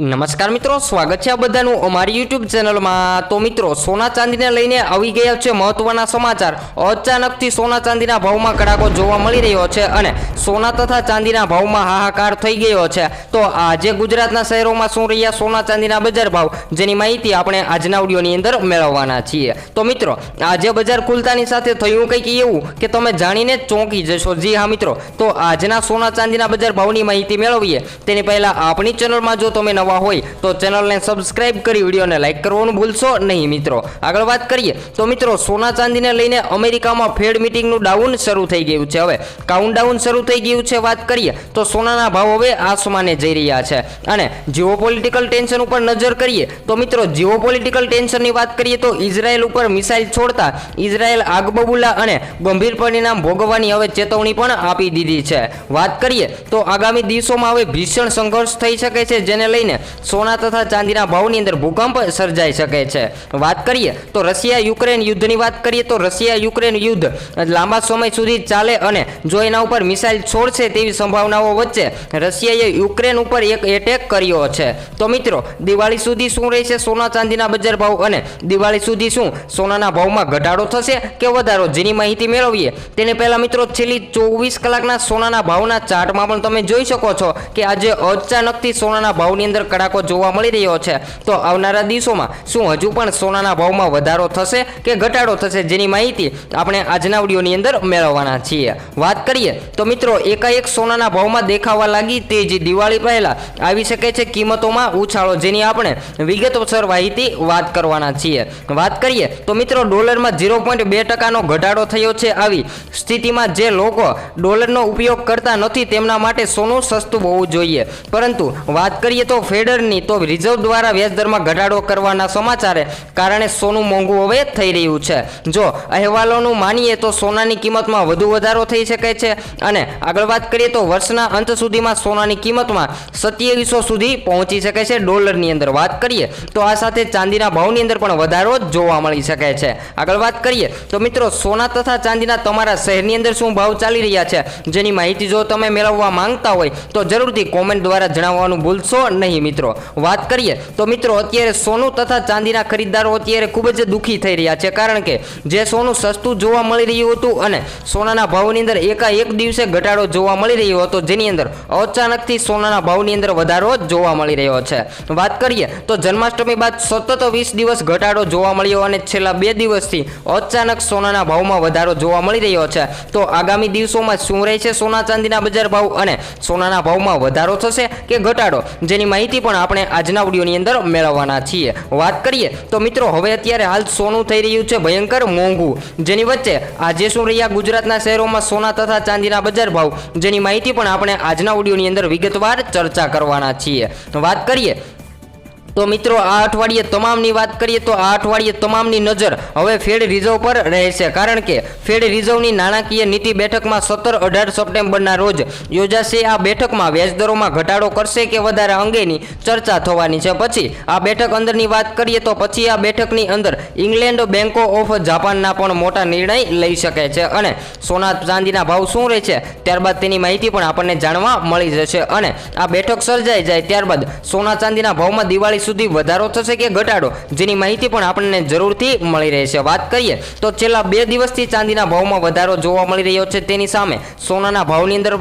નમસ્કાર મિત્રો, સ્વાગત છે આ બધાનું અમારી યુટ્યુબ ચેનલમાં તો મિત્રો, સોના ચાંદીને લઈને આવી ગયા છે મહત્વના સમાચાર. અચાનકથી સોના ચાંદીના ભાવમાં કડાકો જોવા મળી રહ્યો છે અને સોના તથા ચાંદીના ભાવમાં હાહાકાર થઈ ગયો છે. તો આજે ગુજરાતના શહેરોમાં શું રહ્યા સોના ચાંદીના બજાર ભાવ? જેની માહિતી આપણે આજના ઓડિયોની અંદર મેળવવાના છીએ. તો મિત્રો, આજે બજાર ખુલતાની સાથે થયું કંઈક એવું કે તમે જાણીને ચોંકી જશો. જી હા મિત્રો, તો આજના સોના ચાંદીના બજાર ભાવની માહિતી મેળવીએ. તેની પહેલાં આપણી ચેનલમાં જો તમે નવા હોય તો ચેનલને સબસ્ક્રાઇબ કરી વિડીયોને લાઇક કરવાનું ભૂલશો નહીં મિત્રો. આગળ વાત કરીએ તો મિત્રો, સોના ચાંદીને લઈને અમેરિકામાં ફેડ મિટિંગનું ડાઉન શરૂ થઈ ગયું છે. હવે કાઉન્ટડાઉન શરૂ થઈ ગયું છે, વાત કરીએ તો સોનાના ભાવ હવે આસમાને જઈ રહ્યા છે. અને જીઓપોલિટિકલ ટેન્શન ઉપર નજર કરીએ તો મિત્રો જીઓપોલિટિકલ ટેન્શનની વાત કરીએ તો ઇઝરાયલ ઉપર મિસાઇલ છોડતા ઇઝરાયલ આગબબુલા અને ગંભીર પરિણામ ભોગવવાની હવે ચેતવણી પણ આપી દીધી છે. વાત કરીએ તો આગામી દિવસોમાં હવે ભીષણ સંઘર્ષ થઈ શકે છે, જેને લઈને સોના તથા ચાંદીના ભાવની અંદર ભૂકંપ સર્જાઈ શકે છે. વાત કરીએ તો રશિયા યુક્રેન યુદ્ધની વાત કરીએ તો રશિયા યુક્રેન યુદ્ધ લાંબા સમય સુધી ચાલે અને જો એના ઉપર મિસાઇલ છોડશે તેવી સંભાવનાઓ વચ્ચે રશિયાએ યુક્રેન ઉપર એક એટેક કર્યો છે. તો મિત્રો, દિવાળી સુધી શું રહેશે? સોના, ચાંદીના બજાર ભાવ અને દિવાળી સુધી શું? સોનાના ભાવમાં ઘટાડો થશે કે વધારો? જેની માહિતી મેળવીએ તેને પહેલા મિત્રો, છેલ્લી ચોવીસ કલાકના સોનાના ભાવના ચાર્ટમાં પણ તમે જોઈ શકો છો કે આજે અચાનકથી સોનાના ભાવની અંદર કડાકો જોવા મળી રહ્યો છે. તો આવનારા દિવસોમાં શું હજુ પણ સોનાના ભાવમાં વધારો થશે કે ઘટાડો થશે જેની માહિતી આપણે આજના વિડીયોની અંદર મેળવવાના છીએ. વાત કરીએ તો મિત્રો એકાએક સોનાના ભાવમાં દેખાવા લાગી તે જે દિવાળી પહેલાં આવી શકે છે કિંમતોમાં ઉછાળો જેની આપણે વિગતોસર માહિતી વાત કરવાના છીએ. વાત કરીએ તો મિત્રો ડોલરમાં ઝીરો પોઈન્ટ બે ટકાનો ઘટાડો થયો છે આવી સ્થિતિમાં જે લોકો ડોલરનો ઉપયોગ કરતા નથી તેમના માટે સોનું સસ્તું હોવું જોઈએ. પરંતુ વાત કરીએ તો ફેડરની, તો રિઝર્વ દ્વારા વ્યાજદરમાં ઘટાડો કરવાના સમાચારે કારણે સોનું મોંઘું હવે થઈ રહ્યું છે. જો અહેવાલોનું માનીએ તો સોનાની કિંમતમાં વધુ વધારો થઈ શકે છે અને આગળ વાત કરીએ તો વર્ષના અંત સુધીમાં સોનાની કિંમતમાં સત્યાવીસો સુધી પહોંચી શકે છે. ડોલરની અંદર વાત કરીએ તો આ સાથે ચાંદીના ભાવની અંદર પણ વધારો જોવા મળી શકે છે. આગળ વાત કરીએ તો મિત્રો, સોના તથા ચાંદીના તમારા શહેરની અંદર શું ભાવ ચાલી રહ્યા છે? જેની માહિતી જો તમે મેળવવા માંગતા હોય તો જરૂરથી કોમેન્ટ દ્વારા જણાવવાનું ભૂલશો નહીં. મિત્રો. વાત કરીએ તો મિત્રો, અત્યારે સોનું તથા ચાંદીના ખરીદદારો અત્યારે ખૂબ જ દુઃખી થઈ રહ્યા છે. કારણ કે જે સોનું સસ્તું જોવા મળી રહ્યું હતું અને સોનાના ભાવની અંદર એકાએક દિવસે ઘટાડો જોવા મળી રહ્યો હતો, જેની અંદર અચાનકથી સોનાના ભાવની અંદર વધારો જોવા મળી રહ્યો છે. વાત કરીએ તો જન્માષ્ટમી બાદ સતત વીસ દિવસ ઘટાડો જોવા મળ્યો અને છેલ્લા બે દિવસથી અચાનક સોનાના ભાવમાં વધારો જોવા મળી રહ્યો છે. તો આગામી દિવસોમાં શું રહેશે સોના ચાંદીના બજાર ભાવ અને સોનાના ભાવમાં વધારો થશે કે ઘટાડો? જેની માહિતી પણ આપણે આજના વિડીયોની અંદર મેળવવાના છીએ. વાત કરીએ તો મિત્રો, હવે અત્યારે હાલ સોનું થઈ રહ્યું છે ભયંકર મોંઘું, જેની વચ્ચે આજે શું રહ્યા ગુજરાતના શહેરોમાં સોના તથા ચાંદીના બજાર ભાવ? જેની માહિતી પણ આપણે આજના વિડીયોની અંદર વિગતવાર ચર્ચા કરવાના છીએ. વાત કરીએ તો મિત્રો, આ અઠવાડિયે તમામની વાત કરીએ તો આ અઠવાડિયે તમામની નજર હવે ફેડ રિઝર્વ પર રહેશે. કારણ કે ફેડ રિઝર્વની નાણાકીય નીતિ બેઠકમાં સત્તર અઢાર સપ્ટેમ્બરના રોજ યોજાશે. આ બેઠકમાં વ્યાજદરોમાં ઘટાડો કરશે કે વધારે અંગેની ચર્ચા થવાની છે. પછી આ બેઠક અંદરની વાત કરીએ તો પછી આ બેઠકની અંદર ઇંગ્લેન્ડ બેંકો ઓફ જાપાનના પણ મોટા નિર્ણય લઈ શકે છે. અને સોના ચાંદીના ભાવ શું રહે છે? ત્યારબાદ તેની માહિતી પણ આપણને જાણવા મળી જશે. અને આ બેઠક સર્જાઈ જાય ત્યારબાદ સોના ચાંદીના ભાવમાં દિવાળી સુધી વધારો થશે કે ઘટાડો? જેની માહિતી પણ આપણને જરૂરથી મળી રહેશે વાત કરીએ તો છેલ્લા બે દિવસથી ચાંદીના ભાવમાં વધારો જોવા મળી રહ્યો છે. તેની સામે સોનાના ભાવની અંદર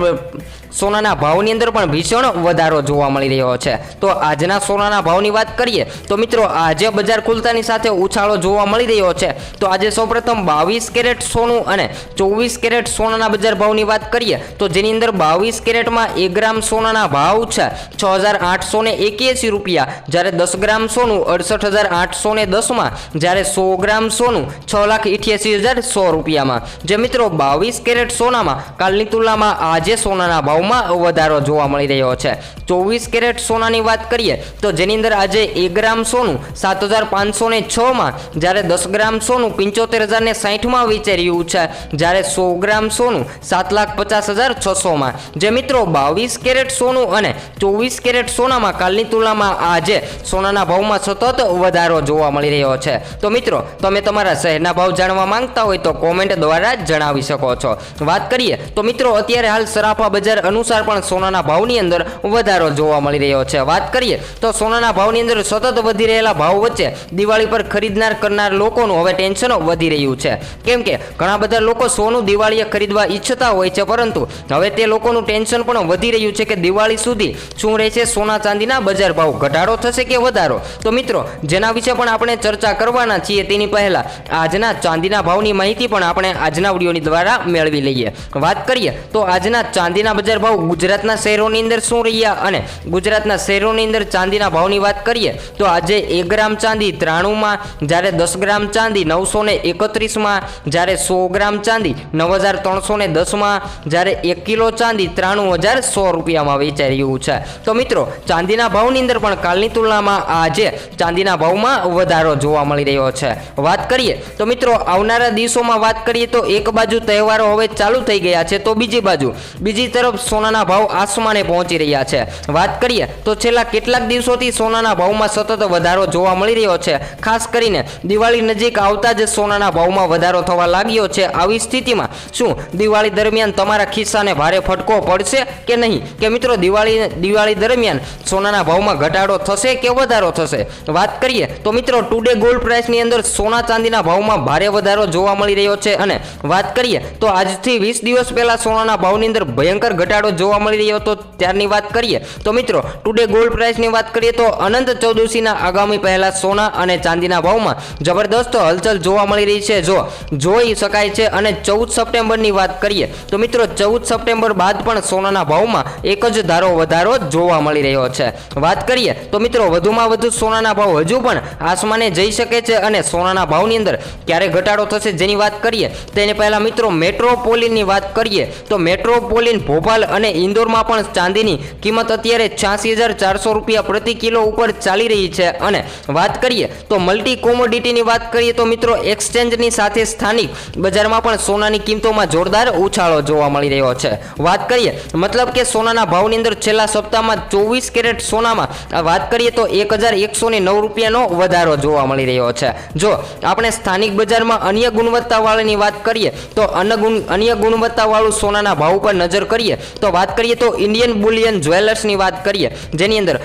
સોનાના ભાવની અંદર પણ ભીષણ વધારો જોવા મળી રહ્યો છે. તો આજના સોનાના ભાવની વાત કરીએ, તો મિત્રો આજે બજાર ખુલતાની સાથે ઉછાળો જોવા મળી રહ્યો છે. તો આજે સૌપ્રથમ બાવીસ કેરેટ સોનું અને ચોવીસ કેરેટ સોનાના બજાર ભાવની વાત કરીએ, તો જેની અંદર બાવીસ કેરેટમાં એક ગ્રામ સોનાના ભાવ છે છ હજાર આઠસો ને એક્યાસી રૂપિયા. જ્યારે દસ ગ્રામ સોનું અડસઠ હજાર આઠસો ને દસમાં, જ્યારે સો ગ્રામ સોનું છ લાખ ઇઠ્યાસી હજાર સો રૂપિયામાં. જે મિત્રો બાવીસ કેરેટ સોનામાં, કાલની તુલનામાં આજે સોનાના ભાવમાં વધારો જોવા મળી રહ્યો છે. ચોવીસ કેરેટ સોનાની વાત કરીએ તો જેની અંદર આજે એક ગ્રામ સોનું સાત હજાર પાંચસો ને છમાં જ્યારે દસ ગ્રામ સોનું પંચોતેર હજાર ને સાહીઠમાં વેચાઈ રહ્યું છે. જ્યારે સો ગ્રામ સોનું સાત લાખ પચાસ હજાર છસોમાં જે મિત્રો બાવીસ કેરેટ સોનું અને ચોવીસ કેરેટ સોનામાં કાલની તુલનામાં આજે સોનાના ભાવમાં સતત વધારો જોવા મળી રહ્યો છે. તો મિત્રો, તમે તમારા શહેરના ભાવ જાણવા માંગતા હોય તો કોમેન્ટ દ્વારા જણાવી શકો છો. વાત કરીએ તો મિત્રો, અત્યારે હાલ સરાફા બજાર અનુસાર પણ સોનાના ભાવની અંદર વધારો જોવા મળી રહ્યો છે. વાત કરીએ તો સોનાના ભાવની અંદર સતત વધી રહેલા ભાવ વચ્ચે દિવાળી પર ખરીદનાર કરનાર લોકોનું હવે ટેન્શન વધી રહ્યું છે. કેમ કે ઘણા બધા લોકો સોનું દિવાળીએ ખરીદવા ઈચ્છતા હોય છે, પરંતુ હવે તે લોકોનું ટેન્શન પણ વધી રહ્યું છે કે દિવાળી સુધી શું રહેશે? સોના ચાંદીના બજાર ભાવ ઘટાડો થશે કે વધારો? તો મિત્રો, જેના વિશે પણ આપણે ચર્ચા કરવાના છીએ તેની પહેલા આજના ચાંદીના ભાવની માહિતી પણ આપણે આજના વિડીયોની દ્વારા મેળવી લઈએ. વાત કરીએ તો આજના ચાંદીના બજાર ભાવ ગુજરાતના શહેરોની અંદર શું રહ્યા અને ગુજરાતના શહેરોની અંદર ચાંદીના ભાવની વાત કરીએ, તો આજે એક ગ્રામ ચાંદી ત્રાણુંમાં, જ્યારે દસ ગ્રામ ચાંદી નવસો ને એકત્રીસમાં, જ્યારે સો ગ્રામ ચાંદી નવ હજાર ત્રણસો ને દસમાં, જ્યારે એક કિલો ચાંદી ત્રાણું હજાર સો રૂપિયામાં વેચાઈ રહ્યું છે. તો મિત્રો, ચાંદીના ભાવની અંદર પણ કાલની તુલનામાં આજે ચાંદીના ભાવમાં વધારો જોવા મળી રહ્યો છે. વાત કરીએ, તો મિત્રો, આવનારા દિવસોમાં વાત કરીએ તો એક બાજુ તહેવારો હવે ચાલુ થઈ ગયા છે, તો બીજી બાજુ, બીજી તરફ સોનાના ભાવ આસમાને પહોંચી રહ્યા છે. વાત કરીએ તો છેલ્લા કેટલાક દિવસોથી સોનાના ભાવમાં સતત વધારો જોવા મળી રહ્યો છે. ખાસ કરીને દિવાળી નજીક આવતા જ સોનાના ભાવમાં વધારો થવા લાગ્યો છે. આવી સ્થિતિમાં શું દિવાળી દરમિયાન તમારા ખિસ્સાને ભારે ફટકો પડશે કે નહીં? કે મિત્રો, દિવાળી દિવાળી દરમિયાન સોનાના ભાવમાં ઘટાડો થશે કે વધારો થશે? વાત કરીએ તો મિત્રો, ટુડે ગોલ્ડ પ્રાઇસની અંદર સોના ચાંદીના ભાવમાં ભારે વધારો જોવા મળી રહ્યો છે. અને વાત કરીએ તો આજથી વીસ દિવસ પહેલા સોનાના ભાવની અંદર ભયંકર ઘટાડો જોવા મળી રહ્યો હતો ત્યારની વાત કરીએ તો મિત્રો ટુડે ગોલ્ડ પ્રાઇસની વાત કરીએ તો અનંત ચૌદશીના આગામી પહેલા સોના અને ચાંદીના ભાવમાં જબરદસ્ત હલચલ જોવા મળી રહી છે. જો જોઈ શકાય છે અને ચૌદ સપ્ટેમ્બરની વાત કરીએ તો મિત્રો, ચૌદ સપ્ટેમ્બર બાદ પણ સોનાના ભાવમાં એક જ ધારો વધારો જોવા મળી રહ્યો છે. વાત કરીએ તો મિત્રો, વધુમાં વધુ સોનાના ભાવ હજુ પણ આસમાને જઈ શકે છે અને સોનાના ભાવની અંદર ક્યારે ઘટાડો થશે જેની વાત કરીએ, તેની પહેલા મિત્રો, મેટ્રોપોલિનની વાત કરીએ તો મેટ્રોપોલિન ભોપાલ અને ઇન્દોરમાં પણ ચાંદીની કિંમત અત્યારે છ્યાસી હજાર ચારસો રૂપિયા પ્રતિ કિલો ઉપર ચાલી રહી છે. અને વાત કરીએ તો મલ્ટી કોમોડિટીની વાત કરીએ તો મિત્રો એક્સચેન્જની સાથે સ્થાનિક બજારમાં પણ સોનાની કિંમતોમાં જોરદાર ઉછાળો જોવા મળી રહ્યો છે. વાત કરીએ, મતલબ કે સોનાના ભાવની અંદર છેલ્લા સપ્તાહમાં ચોવીસ કેરેટ સોનામાં વાત કરીએ તો એક હજાર એકસો ને નવ રૂપિયાનો વધારો જોવા મળી રહ્યો છે. જો આપણે સ્થાનિક બજારમાં અન્ય ગુણવત્તાવાળાની વાત કરીએ તો અન્ય ગુણવત્તાવાળું સોનાના ભાવ ઉપર નજર કરીએ તો વાત કરીએ તો ઇન્ડિયન બુલિયન જ્વેલર્સની વાત કરીએ, જેની અંદર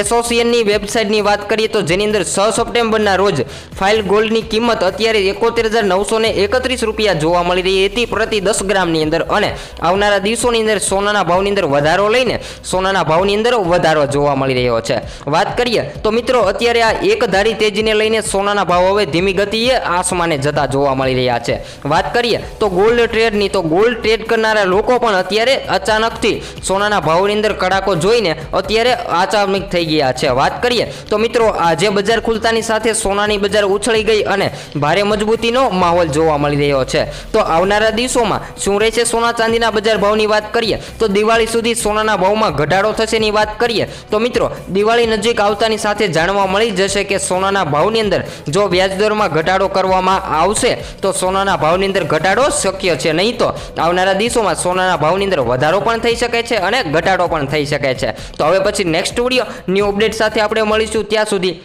એસોસિએશનની વેબસાઇટની વાત કરીએ તો જેની અંદર છ સપ્ટેમ્બરના રોજ ફાઇલ ગોલ્ડની કિંમત અત્યારે એકોતેર હજાર નવસો ને એકત્રીસ રૂપિયા જોવા મળી રહી હતી પ્રતિ દસ ગ્રામની અંદર અને આવનારા દિવસોની અંદર સોનાના ભાવની અંદર વધારો લઈને સોનાના ભાવની અંદર વધારો જોવા મળી રહ્યો છે. વાત કરીએ તો મિત્રો અત્યારે આ એક ધારી તેજીને લઈને સોનાના ભાવ હવે ધીમી ગતિએ આસમાને જતા જોવા મળી રહ્યા છે. વાત કરીએ તો ગોલ્ડ ટ્રેડની તો ગોલ્ડ ટ્રેડ કરનારા લોકો પણ અત્યારે અચાનકથી સોનાના ભાવની અંદર કડાકો જોઈને અત્યારે આચામિક થઈ ગયા છે. વાત કરીએ તો મિત્રો, આજે બજાર ખુલતાની સાથે સોનાની બજાર ઉછળી ગઈ અને ભારે મજબૂતીનો માહોલ જોવા મળી રહ્યો છે. તો આવનારા દિવસોમાં શું રહેશે સોના ચાંદીના બજાર ભાવની વાત કરીએ તો દિવાળી સુધી સોનાના ભાવમાં ઘટાડો થશેની વાત કરીએ તો મિત્રો, દિવાળી નજીક આવતાની સાથે જાણવા મળી જશે કે સોનાના ભાવની અંદર જો વ્યાજદરમાં ઘટાડો કરવામાં આવશે તો સોનાના ભાવની અંદર ઘટાડો શક્ય છે. નહીં તો આવનારા દિવસોમાં સોનાના ભાવની અંદર વધારો પણ થઈ શકે છે અને ઘટાડો પણ થઈ શકે છે. તો હવે પછી નેક્સ્ટ વીડિયો ન્યૂ અપડેટ સાથે આપણે મળીશું. ત્યાં સુધી